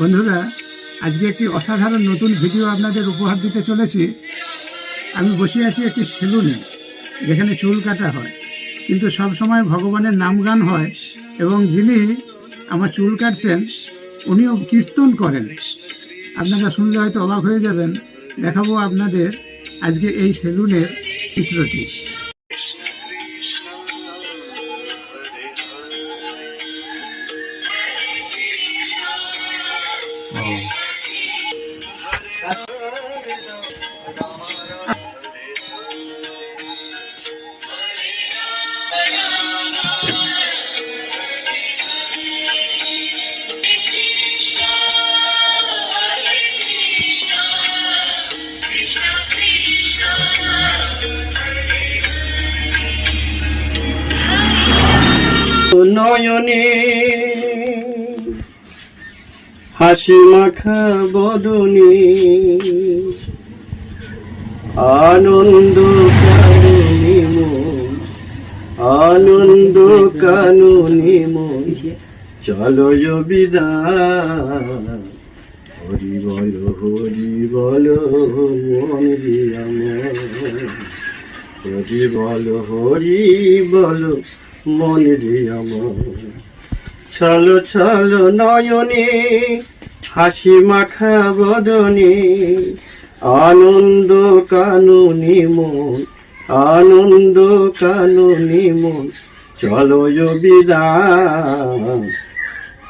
বন্ধুরা, আজকে একটি অসাধারণ নতুন ভিডিও আপনাদের উপহার দিতে চলেছি। আমি বসে আছি একটি সেলুনে, যেখানে চুল কাটা হয়। কিন্তু সব সময় ভগবানের নাম গান হয় এবং যিনি আমার চুল কাটছেন, উনিও কীর্তন করেন। আপনারা শুনলে হয়তো অবাক হয়ে যাবেন, দেখাবো আপনাদের আজকে এই সেলুনের চিত্রটি। নয়নে হাসি মাখা বদনে আনন্দ কানুনি মন, আনন্দ কানুনি মন। চলো বিদায়, হরি বল হরি বল, মন হরি বল হরি বল, মন রে আমার। চলো চলো নয়নে, হাসি মাখা বদনে, আনন্দ কানুনি মন, আনন্দ কানুনি মন। চলো বিদায়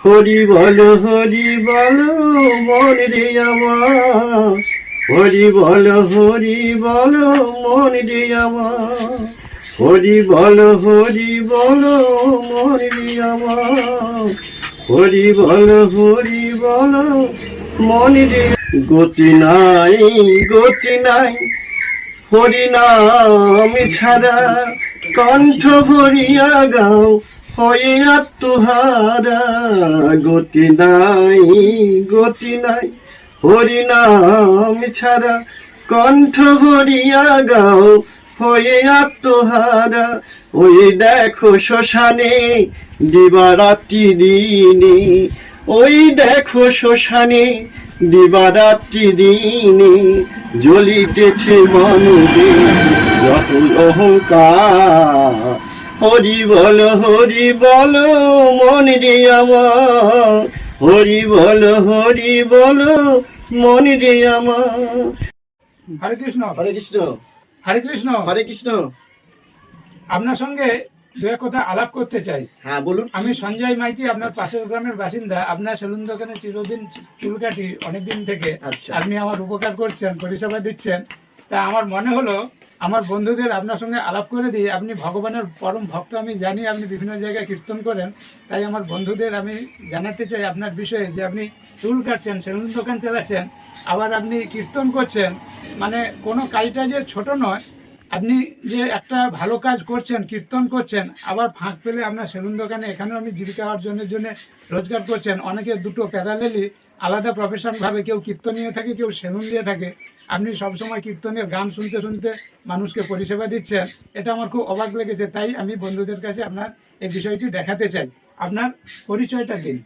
হরি বল হরি বল, মন রে আমার। হরি বল হরি বল, মন রে আমার। হরি বল হরি বল মরি আমার। হরি বল হরি বল মনি রে গতি নাই গতি নাই, হরি নাম ছাড়া কণ্ঠ ভরিয়া গাও, হয়ে আত্মহারা। গতি নাই গতি নাই, হরি নাম ছাড়া কণ্ঠ ভরিয়া গাও হয়ে আত্মহারা। ওই দেখো শ্মশানে দিবারাত্রি দিনে। ওই দেখো শ্মশানে দিবারাত্রি দিনে জ্বলিতেছে মনদে যত অহংকার। হরি বল হরি বল মন রে আমার। হরি বল হরি বল মন রে আমার। হরে কৃষ্ণ। হরে কৃষ্ণ। হরে কৃষ্ণ। হরে কৃষ্ণ। আপনার সঙ্গে দু এক কথা আলাপ করতে চাই। হ্যাঁ বলুন। আমি সঞ্জয় মাইতি আপনার পাশের গ্রামের বাসিন্দা। আপনার সেলুন দোকানে চিরদিন চুল কাটি অনেকদিন থেকে আচ্ছা। আপনি আমার উপকার করছেন পরিষেবা দিচ্ছেন। তা আমার মনে হলো আমার বন্ধুদের আপনার সঙ্গে আলাপ করে দিয়ে আপনি ভগবানের পরম ভক্ত, আমি জানি আপনি বিভিন্ন জায়গায় কীর্তন করেন, তাই আমার বন্ধুদের আমি জানাতে চাই আপনার বিষয়ে যে আপনি চুল কাটছেন, সেলুন দোকান চালাচ্ছেন, আবার আপনি কীর্তন করছেন মানে কোনো কাজটা যে ছোট নয়, আপনি যে একটা ভালো কাজ করছেন, কীর্তন করছেন, আবার ফাঁক পেলে আপনার সেলুন দোকানে এখানেও আপনি জীবিকা অর্জনের জন্য রোজগার করছেন, অনেকে দুটো প্যারালেলি আলাদা প্রফেশন ভাবে কেউ কীর্তন নিয়ে থাকে, কেউ সেলুন দিয়ে থাকে। আপনি সবসময় কীর্তনের গান শুনতে শুনতে মানুষকে পরিষেবা দিচ্ছেন, এটা আমার খুব অবাক লেগেছে। তাই আমি বন্ধুদের কাছে আপনার এই বিষয়টি দেখাতে চাই। আপনার পরিচয়টা দিন।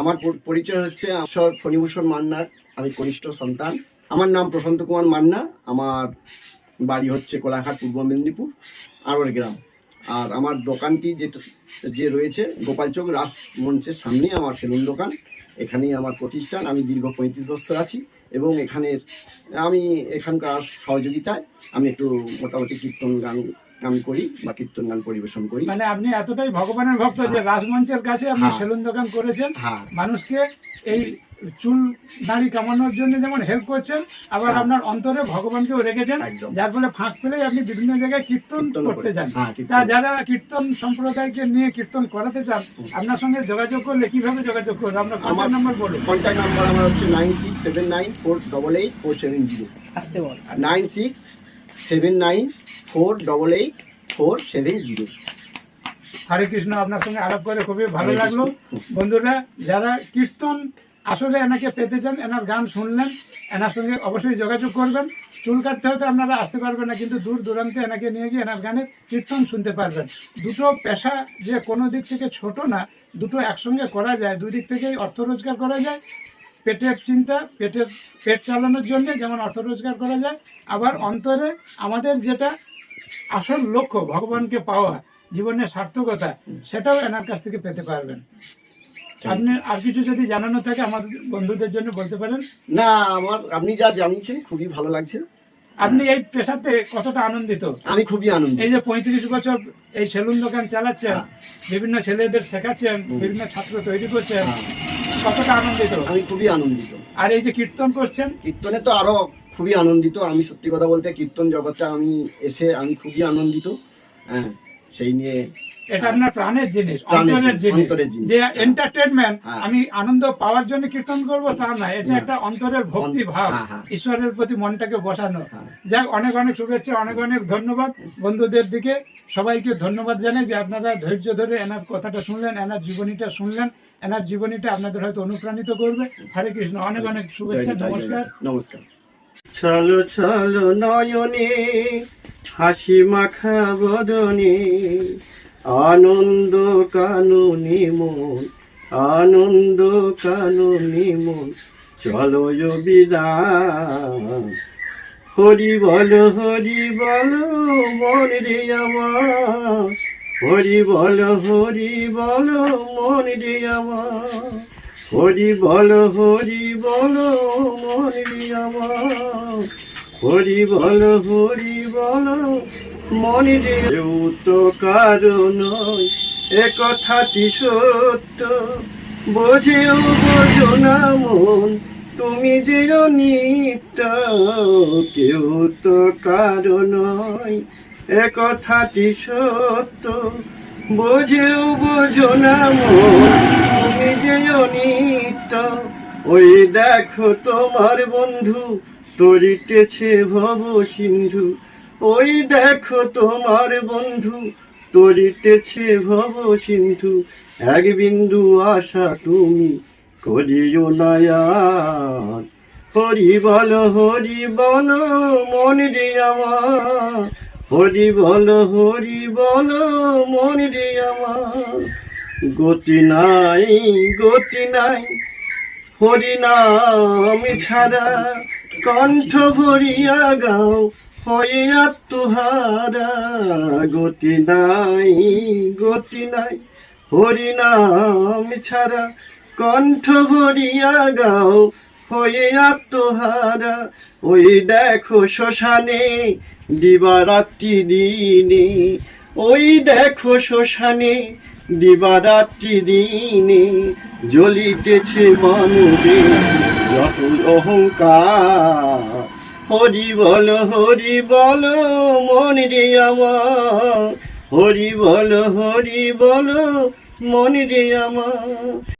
আমার পরিচয় হচ্ছে ঈশ্বর ফণিভূষণ মান্নার, আমি কনিষ্ঠ সন্তান। আমার নাম প্রশান্ত কুমার মান্না, আমার বাড়ি হচ্ছে কোলাঘাট, পূর্ব মেদিনীপুর আরোর গ্রাম। আর আমার দোকানটি যেটা যে রয়েছে গোপালচক রাস মঞ্চের সামনেই আমার সেলুন দোকান। এখানেই আমার প্রতিষ্ঠান। আমি দীর্ঘ পঁয়ত্রিশ বছর আছি এবং এখানের আমি এখানকার সহযোগিতায় আমি একটু মোটামুটি কীর্তন গান গান করি বা কীর্তন গান পরিবেশন করি। মানে আপনি এতটাই ভগবানের ভক্ত যে রাজমঞ্চের কাছে আপনি হ্যাঁ। সেলুন দোকান করেছেন। হ্যাঁ। মানুষকে এই চুল দাড়ি কামানোর জন্য যেমন হেল্প করছেন আবার হ্যাঁ। আপনার অন্তরে ভগবানকেও রেখেছেন একদম। যার ফলে ফাঁক পেলেই আপনি বিভিন্ন জায়গায় কীর্তন করতে চান। হ্যাঁ, তা যারা কীর্তন সম্প্রদায়কে নিয়ে কীর্তন করাতে চান আপনার সঙ্গে যোগাযোগ করলে কীভাবে যোগাযোগ করবে? আপনার আমার- কন্ট্যাক্ট নাম্বার বলুন। কন্ট্যাক্ট নাম্বার আমার হচ্ছে nine six seven nine four double eight four seven zero আসতে বল। Nine six seven nine four double eight four seven zero Hare Krishna আপনার সঙ্গে আলাপ করে খুবই ভালো লাগল। বন্ধুরা যারা কীর্তন আসলে এনাকে পেতে চান, এনার গান শুনলেন, এনার সঙ্গে অবশ্যই যোগাযোগ করবেন। চুল কাটতে হতে আপনারা আসতে পারবেন না, কিন্তু দূর দূরান্তে এনাকে নিয়ে গিয়ে এনার গানের কীর্তন শুনতে পারবেন। দুটো পেশা যে কোনো দিক থেকে ছোট না, দুটো একসঙ্গে করা যায়। দুই দিক থেকেই অর্থ রোজগার করা যায়, পেটের চিন্তা, পেটের, পেট চালানোর জন্য যেমন অর্থ রোজগার করা যায়, আবার অন্তরে আমাদের যেটা আসল লক্ষ্য, ভগবানকে পাওয়া, জীবনের সার্থকতা, সেটাও এনার কাছ থেকে পেতে পারবেন। আপনি আর কিছু যদি জানানো থাকে আমাদের বন্ধুদের জন্য বলতে পারেন? না আমার আপনি যা জানিয়েছেন খুবই ভালো লাগছে। আপনি এই পেশাতে কতটা আনন্দিত? আমি খুবই আনন্দিত। এই যে পঁয়ত্রিশ বছর এই সেলুন দোকান চালাচ্ছেন হ্যাঁ। বিভিন্ন ছেলেদের শেখাচ্ছেন বিভিন্ন ছাত্র তৈরি করছেন হ্যাঁ, কতটা আনন্দিত? আমি খুবই আনন্দিত। আর এই যে কীর্তন করছেন? কীর্তনে তো আরও খুবই আনন্দিত আমি সত্যি কথা বলতে কীর্তন জগৎটা আমি এসে আমি খুবই আনন্দিত। হ্যাঁ সেই নিয়ে এটা আপনার প্রাণের জিনিস অন্তরের জিনিস। যে এন্টারটেনমেন্ট হ্যাঁ। আমি আনন্দ পাওয়ার জন্য কীর্তন করব তা না এটা একটা অন্তরের ভক্তি ভাব হ্যাঁ, হ্যাঁ। ঈশ্বরের প্রতি মনটাকে বসানো। হ্যাঁ। যাক অনেক অনেক শুভেচ্ছা অনেক অনেক ধন্যবাদ। বন্ধুদের দিকে সবাইকে ধন্যবাদ জানাই যে আপনারা ধৈর্য ধরে এনার কথাটা শুনলেন এনার জীবনীটা শুনলেন এনার জীবনীটা আপনাদের হয়তো অনুপ্রাণিত করবে। হরে কৃষ্ণ অনেক অনেক শুভেচ্ছা নমস্কার। নমস্কার। চলো চলো নয়নে হাসি মাখা বদনে আনন্দ কানুনি মন আনন্দ কানুনি মন চলো বিদান হরি বল হরি বল, মন রে আমার। হরি বল হরি বল, মন রে আমার। হরি বল হরি বল, মন রে আমার। হরি বল হরি বল, মন তো কারণ, এ কথাটি সত্য। বোঝেও বোঝো না মন, তুমি যে নিত্য, কেউ তো কারণ। এ কথাটি সত্য, বোঝেও বোঝো না মন, তুমি যে নিত্য। ওই দেখো তোমার বন্ধু তরিতেছে ভব সিন্ধু। ওই দেখো তোমার বন্ধু, তরিতেছে ভব সিন্ধু। এক বিন্দু আশা তুমি করিও নয়ান হরি বল হরি বল মন রে আমার। হরি বল হরি বল মন রে আমার। গতি নাই গতি নাই, হরি নাম ছাড়া কণ্ঠ ভরিয়া গাও, হয়ে আত্মহারা। গতি নাই গতি নাই, হরিনাম ছাড়া। কণ্ঠ ভরিয়া গাও, হয়ে আত্মহারা। ওই দেখো শ্মশানে, দিবারাত্রি দিনে। ওই দেখো শ্মশানে, দিবারাত্রি দিনে জ্বলিতেছে মানবে। যত অহংকার। হরি বল হরি বল, মন রে আমার। হরি বল হরি বল, মন রে আমার।